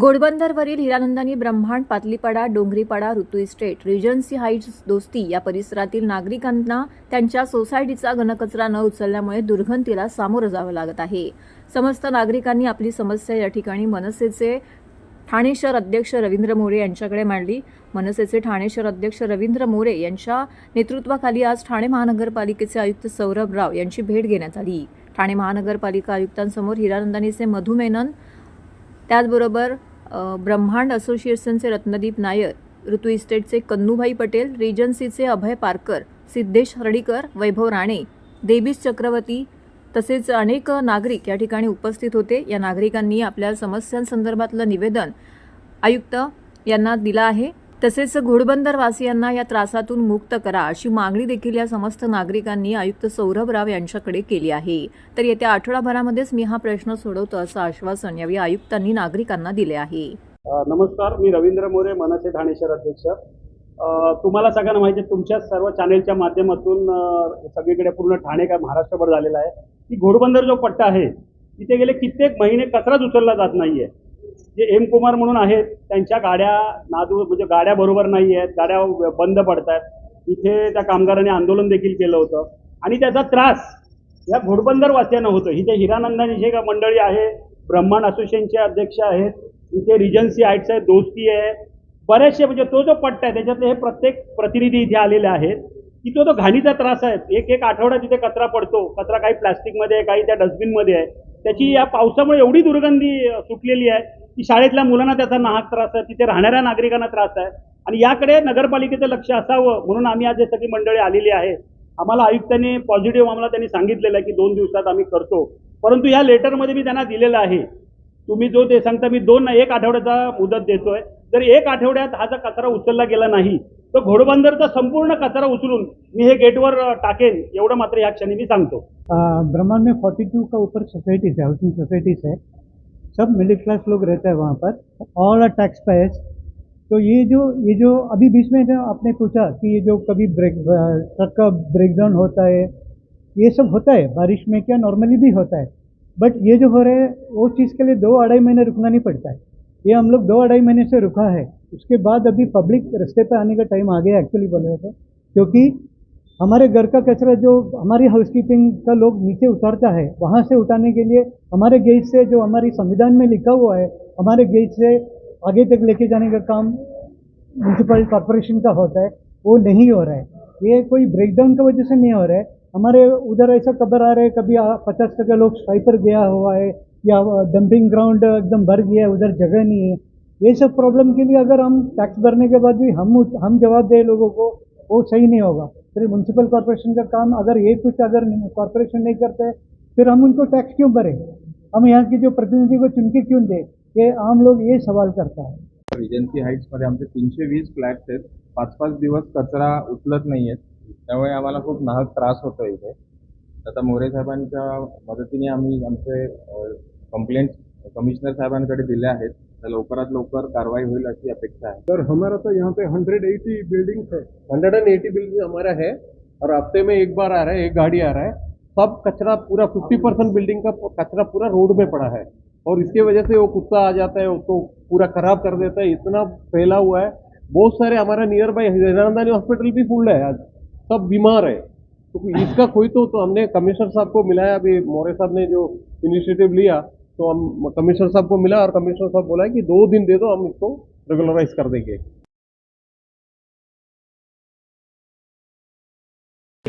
घोडबंदरवरील हिरानंदानी ब्रह्मांड पातलीपाडा डोंगरीपाडा ऋतू estate regency heights दोस्ती या परिसरातील नागरिकांना त्यांच्या सोसायटीचा घनकचरा न उचलल्यामुळे दुर्गंधीला सामोरं जावं लागत आहे. समस्त नागरिकांनी आपली समस्या या ठिकाणी मनसेचे ठाणे शहर अध्यक्ष रवींद्र मोरे यांच्याकडे मांडली. मनसेचे ठाणे शहर अध्यक्ष रवींद्र मोरे यांच्या नेतृत्वाखाली आज ठाणे महानगरपालिकेचे आयुक्त सौरभ राव यांची भेट घेण्यात आली. ठाणे महानगरपालिका आयुक्तांसमोर हिरानंदानीचे मधुमेनन त्याचबरोबर ब्रह्मांड असोसिएशनचे रत्नदीप नायर ऋतू इस्टेटचे कन्नूभाई पटेल रिजन्सीचे अभय पारकर सिद्धेश हर्डीकर वैभव राणे देवीस चक्रवर्ती तसेच अनेक नागरिक या ठिकाणी उपस्थित होते. या नागरिकांनी आपल्या समस्यांसंदर्भातलं निवेदन आयुक्त यांना दिलं आहे. तसेच घोडबंदरवासियांना या त्रासातून मुक्त करा अशी मागणी देखील या समस्त नागरिकांनी आयुक्त सौरभ राव यांच्याकडे केली आहे. तर येत्या आठवडाभरामध्येच मी हा प्रश्न सोडवतो असं आश्वासन यावेळी आयुक्तांनी नागरिकांना दिले आहे. नमस्कार मी रवींद्र मोरे मनाचे ठाणे शहर अध्यक्ष तुम्हाला सगळ्यांना माहिती आहे तुमच्या सर्व चॅनेलच्या माध्यमातून सगळीकडे पूर्ण ठाणे काय महाराष्ट्रभर झालेला आहे. की घोडबंदर जो पट्टा आहे तिथे गेले कित्येक महिने कचराच उचलला जात नाहीये. जे एम कुमार म्हणून आहेत त्यांच्या गाड्या नादू म्हणजे गाड्या बरोबर नाही आहेत गाड्या बंद पडत आहेत इथे त्या कामगारांनी आंदोलन देखील केलं होतं. आणि त्याचा त्रास या घोडबंदर वासियांना होतं. इथे हिरानंदानी जे का मंडळी आहे ब्रह्मांड असोसिएशनचे अध्यक्ष आहेत इथे रिजन्सी आईट्स आहे दोस्ती आहे. बरेचसे म्हणजे तो जो पट्टा आहे त्याच्यातले हे प्रत्येक प्रतिनिधी इथे आलेले आहेत की तो तो घाणीचा त्रास आहे एक एक आठवडा तिथे कचरा पडतो कचरा काही प्लास्टिकमध्ये आहे काही त्या डस्टबिनमध्ये आहे त्याची या पावसामुळे एवढी दुर्गंधी सुटलेली आहे की शाळेतल्या मुलांना त्याचा नाहक त्रास आहे तिथे राहणाऱ्या नागरिकांना त्रास आहे. आणि याकडे नगरपालिकेचं लक्ष असावं म्हणून आम्ही आज सगळी मंडळी आलेली आहे. आम्हाला आयुक्तांनी पॉझिटिव्ह आम्हाला त्यांनी सांगितलेलं आहे की दोन दिवसात आम्ही करतो. परंतु या लेटरमध्ये मी त्यांना दिलेलं आहे. तुम्ही जो ते सांगता मी दोन एक आठवड्याचा मुदत देतोय. जर एक आठवड्यात हा जर कचरा उचलला गेला नाही तर घोडबंदरचा संपूर्ण कचरा उचलून मी हे गेटवर टाकेन एवढं मात्र या क्षणी मी सांगतो. ब्रह्मांड में 42 का ऊपर सोसाइटीज है हाउसिंग सोसाइटीज है सब मिडिल क्लास लोग रहते हैं वहाँ पर ऑल आर टैक्स पेयर्स तो ये जो ये जो अभी बीच में जो आपने पूछा कि ये जो कभी ब्रेक ट्रक का ब्रेक डाउन होता है, ये सब होता है? बारिश में क्या नॉर्मली भी होता है? बट ये जो हो रहा है, वो चीज़ के लिए दो अढ़ाई महीने रुकना नहीं पड़ता है। ये हम लोग दो अढ़ाई महीने से रुका है। उसके बाद अभी पब्लिक रास्ते पर आने का टाइम आ गया एक्चुअली बोल रहे तो क्योंकि हमारे घर का कचरा जो हमारी हाउसकीपिंग का लोग नीचे उतारता है, वहाँ से उठाने के लिए हमारे गेट से जो हमारी संविधान में लिखा हुआ है, हमारे गेट से आगे तक लेके जाने का काम म्यूनसिपल कॉरपोरेशन का होता है, वो नहीं हो रहा है। ये कोई ब्रेकडाउन की वजह से नहीं हो रहा है। हमारे उधर ऐसा खबर आ रहा है, कभी पचास टका लोग स्ट्राइपर गया हुआ है, या डंपिंग ग्राउंड एकदम भर गया है, उधर जगह नहीं है। ये सब प्रॉब्लम के लिए अगर हम टैक्स भरने के बाद भी हम हम जवाब दें लोगों को, वो सही नहीं होगा। फिर म्यूनसिपल कॉरपोरेशन का काम अगर ये कुछ अगर कॉरपोरेशन नहीं करते फिर हम उनको टैक्स क्यों भरें? हम यहाँ के जो प्रतिनिधि को चुन के क्यों दें? ये आम लोग ये सवाल करता है। रिजन्सी हाईट्समध्ये आमचे तीनशे वीस फ्लॅट्स आहेत. पाच पाच दिवस कचरा उचलत नाही आहेत. त्यामुळे आम्हाला खूप नाहक त्रास होतो इथे. आता मोरे साहेबांच्या मदतीने आम्ही आमचे कंप्लेंट कमिशनर साहेबांकडे दिले आहेत तर लवकरात लवकर कारवाई होईल अशी अपेक्षा आहे. सर हमारा तो यहाँ पे 180 बिल्डिंग्स है। 180 बिल्डिंग हमारा है और हफ़्ते में एक बार आ रहा है एक गाड़ी आ रहा है। सब कचरा पूरा 50 परसेंट बिल्डिंग का कचरा पूरा रोड में पड़ा है। और इसके वजह से वो कुत्ता आ जाता है वो तो पूरा खराब कर देता है इतना फैला हुआ है। बहुत सारे हमारा नियर बाई हिरानंदानी हॉस्पिटल भी फुल है आज। सब बीमार है। तो इसका कोई तो, तो हमने कमिश्नर साहब को मिलाया अभी मोरे साहब ने जो इनिशिएटिव लिया तो हम कमिश्नर साहब को मिला और कमिश्नर साहब बोला है कि दो दिन दे दो हम इसको रेगुलराइज कर देंगे।